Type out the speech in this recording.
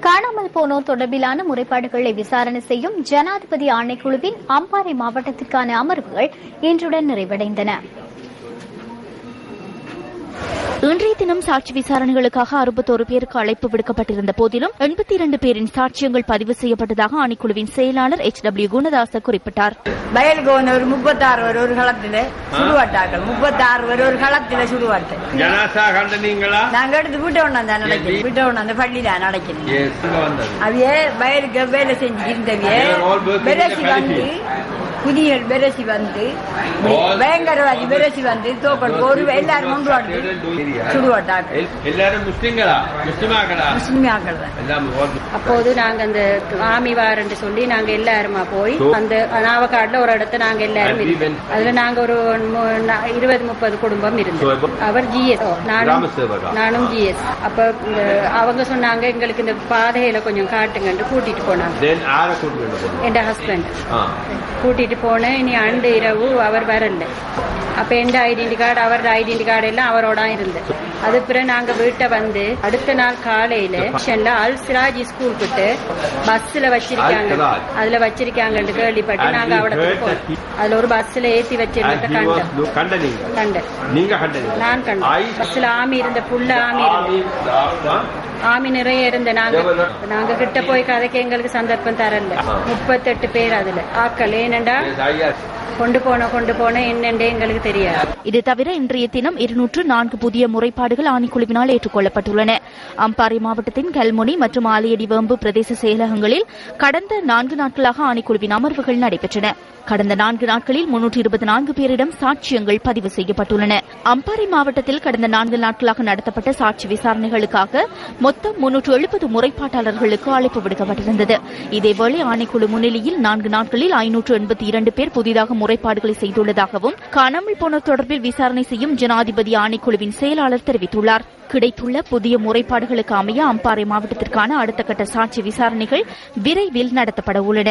காணாமல் போனோர் தொடர்பிலான முறைப்பாடுகளை விசாரணை செய்யும் ஜனாதிபதி ஆணைக்குழுவின் அம்பாறை மாவட்டத்திற்கான அமர்வுகள் இன்றுடன் நிறைவடைந்தன. இன்றைய தினம் சாட்சி விசாரணைகளுக்காக அறுபத்தோரு பேருக்கு அழைப்பு விடுக்கப்பட்டிருந்த போதிலும் எண்பத்தி இரண்டு பேரின் சாட்சியங்கள் பதிவு செய்யப்பட்டதாக ஆணைக்குழுவின் செயலாளர் எச் டபிள்யூ குணதாச குறிப்பிட்டார். வயலுக்கு வந்து ஒரு முப்பத்தாறு ஒரு ஒரு களத்துல சுடுவாட்டாக்கள் முப்பத்தாறு ஒரு ஒரு களத்துல சுடுவாட்டு நாங்க எடுத்து வீட்டை ஒண்ணாந்து நடக்கிறோம். வீட்டை ஒண்ணாந்து பள்ளியில நடக்கிறோம். அவையே வயலுக்கு வேலை செஞ்சு இருந்தவையே வந்து புதியல் பெரசி வந்து பயங்கரவாதி பெரசி வந்து தோக்கல் ஒரு எல்லாரும் சுடுவாட்டாக்கள் எல்- எல்லாரும் முஸ்லிம்களா? முஸ்லிமாக்களா முஸ்லிமியாக்கள் தான் அப்போது நாங்க அந்த ஆமி வாரன்னு சொல்லி நாங்க எல்லாருமா போய் அந்த நாவக்காடுல ஒரு இடத்த நாங்க எல்லாரும் இருந்தோம். அதுல நாங்க ஒரு இருபது முப்பது குடும்பம் இருந்தோம். அவர் ஜிஎஸ் நானும் கிராம சேவகா? நானும் ஜிஎஸ் அப்ப இந்த அவங்க சொன்னாங்க எங்களுக்கு இந்த பாதையில கொஞ்சம் காட்டுங்கன்னு கூட்டிட்டு போனாங்க. என் ஹஸ்பண்ட் ஆ கூட்டிட்டு போனேன். இனி அண்டு இரவு அவர் வரல. அப்ப எந்த ஐடென்டி கார்டு அவரோட ஐடென்டி கார்டு எல்லாம் அவரோட இருந்தது. அது பிறகு நாங்க வீட்டை வந்து அடுத்த நாள் காலையில ஸ்டேஷன்ல அல் சிராஜ் ஸ்கூல் கிட்ட பஸ்ல வச்சிருக்காங்க. அதுல வச்சிருக்காங்கன்னு கேள்விப்பட்டு நாங்க he அவட heard போனோம் that he- அதுல ஒரு பஸ்ல ஏத்தி And வச்சிருந்த he was கண்டேன். no- கண்டனீங்க. கண்டேன். நீங்க கண்டனீங்க. நான் கண்டேன். I- பஸ்ல ஆமி இருந்த புள்ள ஆமி இருந்த ஆமி, நிறைய இருந்த. நாங்க? நாங்க கிட்ட போய் கதைக்கு எங்களுக்கு சந்தர்ப்பம் தரல. முப்பத்தெட்டு பேர் அதுல. ஆக்கள். ஏனண்டா. கொண்டு போன கொண்டு போன என்னண்டே எங்களுக்கு தெரியாது. இது தவிர இன்றைய தினம் இருநூற்று நான்கு புதிய முறைப்பாடுகள் ஆணைக்குழுவினால் ஏற்றுக்கொள்ளப்பட்டுள்ளன. அம்பாறை மாவட்டத்தின் கல்முனை மற்றும் ஆலையடி வேம்பு பிரதேச செயலகங்களில் கடந்த நான்கு நாட்களாக ஆணைக்குழுவின் அமர்வுகள் நடைபெற்றன. கடந்த நான்கு நாட்களில் முன்னூற்று இருபத்தி நான்கு பேரிடம் சாட்சியங்கள் பதிவு செய்யப்பட்டுள்ளன. அம்பாறை மாவட்டத்தில் கடந்த நான்கு நாட்களாக நடத்தப்பட்ட சாட்சி விசாரணைகளுக்காக மொத்தம் முன்னூற்று எழுபது முறைப்பாட்டாளர்களுக்கு அழைப்பு விடுக்கப்பட்டிருந்தது. இதேவேளை ஆணைக்குழு முன்னிலையில் நான்கு நாட்களில் ஐநூற்று எண்பத்தி இரண்டு பேர் புதிதாக முறைப்பாடுகளை செய்துள்ளதாகவும் காணாமல் போனோர் தொடர்பில் விசாரணை செய்யும் ஜனாதிபதி ஆணைக்குழுவின் செயலாளர் தெரிவித்துள்ளார். கிடைத்துள்ள புதிய முறைப்பாடுகளுக்கு அமைய அம்பாறை மாவட்டத்திற்கான அடுத்த கட்ட சாட்சி விசாரணைகள் விரைவில் நடத்தப்பட உள்ளன.